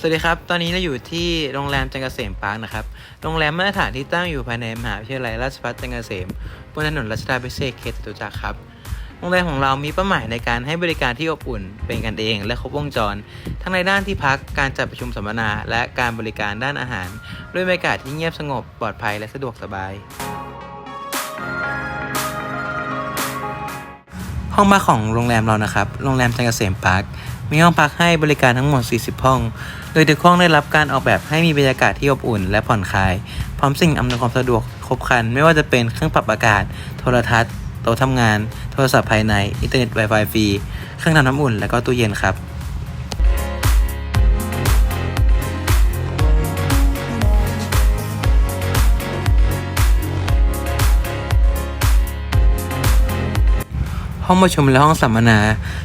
สวัสดีครับ ตอนนี้เราอยู่ที่โรงแรมจันทร์เกษมปาร์คนะครับ โรงแรมมาตรฐานที่ตั้งอยู่ภายในมหาวิทยาลัยราชภัฏจันทร์เกษมบนถนนรัชดาพิเศษกเขตจตุจักรครับ โรงแรมของเรามีเป้าหมายในการให้บริการที่อบอุ่น เป็นกันเอง และครบวงจร ทั้งในด้านที่พัก การจัดประชุมสัมมนา และการบริการด้านอาหาร ด้วยบรรยากาศที่เงียบสงบ ปลอดภัย และสะดวกสบาย ห้องพักของโรงแรมเรานะครับ โรงแรมจันทรเกษมพาร์ค มีห้องพักให้บริการทั้งหมด 40 ห้อง โดยทุกห้องได้รับการออกแบบให้มีบรรยากาศที่อบอุ่น และผ่อนคลาย พร้อมสิ่งอำนวยความสะดวกครบครัน ไม่ว่าจะเป็นเครื่องปรับอากาศ โทรทัศน์ โต๊ะทำงาน โทรศัพท์ภายใน อินเทอร์เน็ต Wi-Fi ฟรี เครื่องทำน้ำอุ่น และก็ตู้เย็นครับ ห้องประชุมและห้องสัมมนา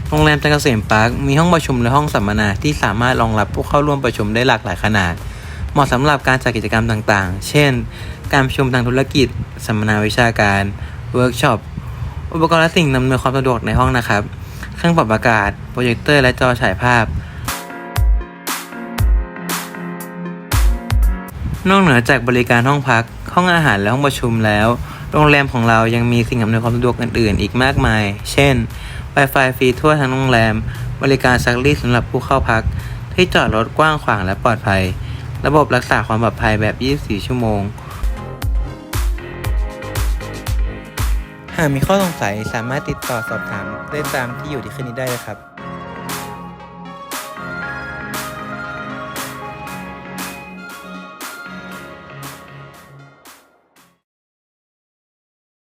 โรงแรมจันทรเกษมปาร์คมีห้องประชุมและห้องสัมมนาที่สามารถรองรับผู้เข้าร่วมประชุมได้หลากหลายขนาด เหมาะสำหรับการจัดกิจกรรมต่างๆ เช่น การประชุมทางธุรกิจ สัมมนาวิชาการ เวิร์กช็อป อุปกรณ์และสิ่งอำนวยความสะดวกในห้องนะครับ เครื่องปรับอากาศ โปรเจคเตอร์และจอฉายภาพ นอกเหนือจากบริการห้องพัก ห้องอาหารและห้องประชุมแล้ว โรงแรมของเรายังมีสิ่งอำนวยความสะดวกอื่นๆ อีกมากมาย เช่น Wi-Fi ฟรีทั่วทั้งโรงแรม บริการซักรีดสำหรับผู้เข้าพัก ที่จอดรถกว้างขวางและปลอดภัย ระบบรักษาความปลอดภัยแบบ 24 ชั่วโมง หากมีข้อสงสัยสามารถติดต่อสอบถามได้ตามที่อยู่ที่ขึ้นนี้ได้เลยครับ